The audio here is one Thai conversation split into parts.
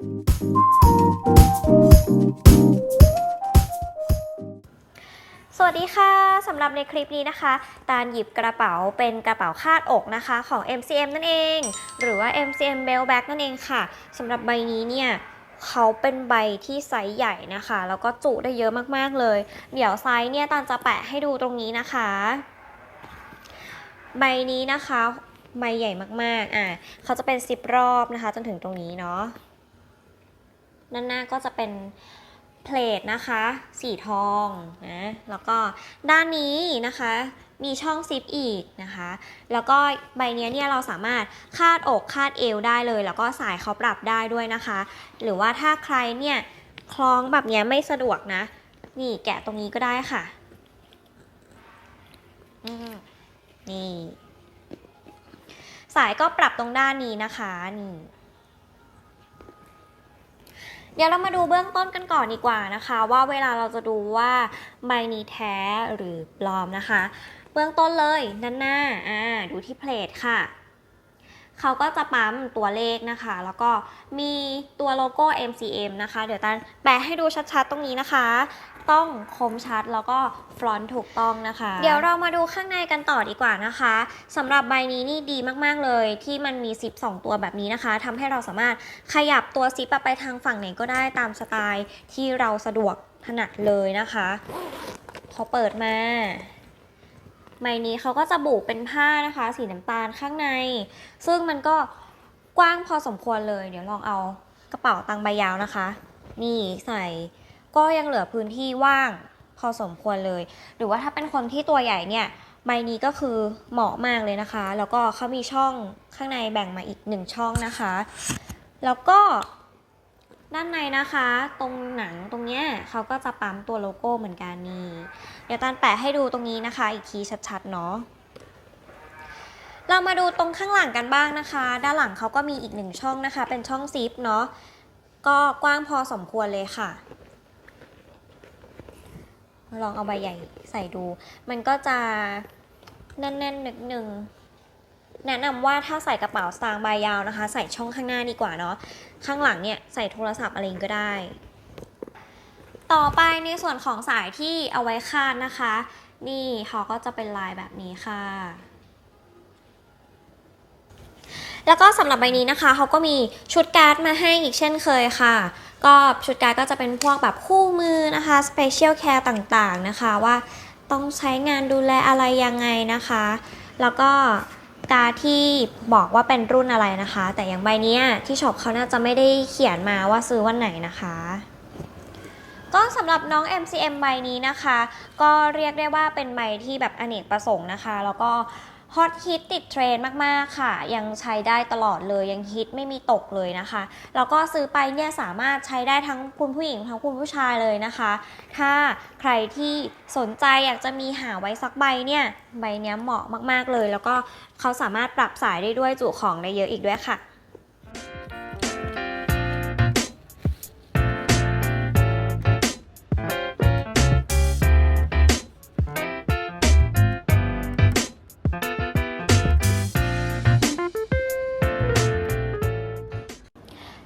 สวัสดีค่ะสำหรับในคลิปนี้นะคะ ตาลหยิบกระเป๋าเป็นกระเป๋าคาดอกนะคะของ MCM นั่นเอง หรือว่า MCM Bell Bag นั่นเองค่ะสำหรับใบนี้เนี่ยเขาเป็นใบที่ไซส์ใหญ่นะคะ แล้วก็จุได้เยอะมากๆเลย เดี๋ยวไซส์เนี่ยตาลจะแปะให้ดูตรงนี้นะคะ ใบนี้นะคะ ใบใหญ่มากๆอะเขาจะเป็นซิปรอบนะคะ จนถึงตรงนี้เนาะ ด้านหน้าก็จะเป็นเพลทนะคะ สีทองนะ แล้วก็ด้านนี้นะคะ มีช่องซิปอีกนะคะ แล้วก็ใบนี้เนี่ยเราสามารถคาดอกคาดเอวได้เลย แล้วก็สายเขาปรับได้ด้วยนะคะ หรือว่าถ้าใครเนี่ยคล้องแบบเนี้ยไม่สะดวกนะ นี่แกะตรงนี้ก็ได้ค่ะนี่ สายก็ปรับตรงด้านนี้นะคะนี่ เดี๋ยวเรามาดูเบื้องต้นกันก่อนดีกว่านะคะ ว่าเวลาเราจะดูว่าใบนี้แท้หรือปลอมนะคะ เบื้องต้นเลยด้านหน้าอ่าดูที่เพลทค่ะ เขาก็จะปั๊มตัวเลขนะคะ แล้วก็มีตัวโลโก้ MCM นะคะ เดี๋ยวตันแปะให้ดูชัดๆตรงนี้นะคะ ต้องคมชัดแล้วก็ฟรอนต์ถูกต้องนะคะ เดี๋ยวเรามาดูข้างในกันต่อดีกว่านะคะสำหรับใบนี้นี่ดีมากๆเลย ที่มันมีซิป2ตัวแบบนี้นะคะทำให้เราสามารถขยับตัวซิปไปทางฝั่งไหนก็ได้ตามสไตล์ที่เราสะดวกถนัดเลยนะคะ พอเปิดมา ใบนี้เขาก็จะบุเป็นผ้านะคะ สีน้ำตาลข้างใน ซึ่งมันก็กว้างพอสมควรเลย เดี๋ยวลองเอากระเป๋าตังใบยาวนะคะ นี่ใส่ก็ยังเหลือพื้นที่ว่างพอสมควรเลย หรือว่าถ้าเป็นคนที่ตัวใหญ่เนี่ยใบนี้ก็คือเหมาะมากเลยนะคะ แล้วก็เขามีช่องข้างในแบ่งมาอีกหนึ่งช่องนะคะ แล้วก็ ด้านในนะคะ ตรงหนังตรงเนี้ยเขาก็จะปั๊มตัวโลโก้เหมือนกันนี่เดี๋ยวตันแปะให้ดูตรงนี้นะคะ อีกทีชัดๆเนาะเรามาดูตรงข้างหลังกันบ้างนะคะ ด้านหลังเขาก็มีอีกหนึ่งช่องนะคะ เป็นช่องซิปเนาะก็กว้างพอสมควรเลยค่ะลองเอาใบใหญ่ใส่ดู มันก็จะแน่นๆนึกหนึ่ง แนะนำว่าถ้าใส่กระเป๋าสตางค์ใบยาวนะคะ ใส่ช่องข้างหน้าดีกว่าเนาะข้างหลังเนี่ยใส่โทรศัพท์อะไรก็ได้ ต่อไปในส่วนของสายที่เอาไว้คาดนะคะ นี่เขาก็จะเป็นลายแบบนี้ค่ะ แล้วก็สำหรับใบนี้นะคะเขาก็มีชุดการ์ดมาให้อีกเช่นเคยค่ะก็ชุดการ์ดก็จะเป็นพวกแบบคู่มือนะคะ special care ต่างๆนะคะ ว่าต้องใช้งานดูแลอะไรยังไงนะคะ แล้วก็ กาที่บอกว่าเป็นรุ่นอะไรนะคะ แต่อย่างใบนี้ที่ช็อปเขาน่าจะไม่ได้เขียนมาว่าซื้อวันไหนนะคะ ก็สำหรับน้อง MCM ใบนี้นะคะ ก็เรียกได้ว่าเป็นใบที่แบบอเนกประสงค์นะคะ แล้วก็ ฮอตฮิตติดเทรนด์มากๆค่ะ ยังใช้ได้ตลอดเลยยังฮิตไม่มีตกเลยนะคะ แล้วก็ซื้อไปเนี่ยสามารถใช้ได้ทั้งคุณผู้หญิงทั้งคุณผู้ชายเลยนะคะ ถ้าใครที่สนใจอยากจะมีหาไว้สักใบเนี่ยใบเนี้ยเหมาะมากๆเลย แล้วก็เขาสามารถปรับสายได้ด้วยจุของได้เยอะอีกด้วยค่ะ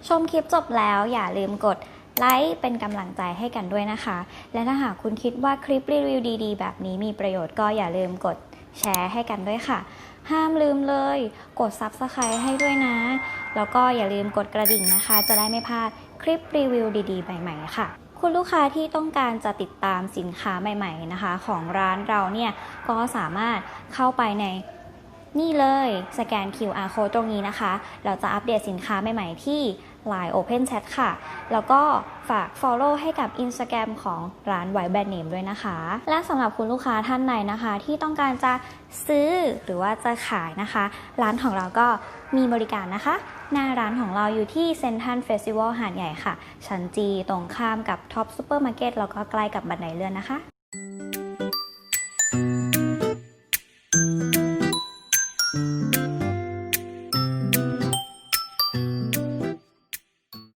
ชมคลิปจบแล้วอย่าลืมกดไลค์เป็นกำลังใจให้กันด้วยนะคะ และถ้าหากคุณคิดว่าคลิปรีวิวดีๆ แบบนี้มีประโยชน์ก็อย่าลืมกดแชร์ให้กันด้วยค่ะ ห้ามลืมเลย กด Subscribe ให้ด้วยนะ แล้วก็อย่าลืมกดกระดิ่งนะคะ จะได้ไม่พลาดคลิปรีวิวดีๆ ใหม่ๆค่ะ คุณลูกค้าที่ต้องการจะติดตามสินค้าใหม่ ๆนะคะ ของร้านเราเนี่ยก็สามารถเข้าไปใน นี่เลยสแกน QR code ตรงนี้นะคะ เราจะอัปเดตสินค้าใหม่ ๆ ที่ Line Open Chat ค่ะ แล้วก็ฝาก Follow ให้กับ Instagram ของร้านไวแบรนด์เนมด้วยนะคะ และสำหรับคุณลูกค้าท่านไหนนะคะ ที่ต้องการจะซื้อหรือว่าจะขายนะคะ ร้านของเราก็มีบริการนะคะ หน้าร้านของเราอยู่ที่เซนทันเฟสติวัลหาดใหญ่ค่ะ ชั้นจีตรงข้ามกับท็อปซูเปอร์มาร์เก็ตแล้วก็ใกล้กับบันไดเลื่อนนะคะ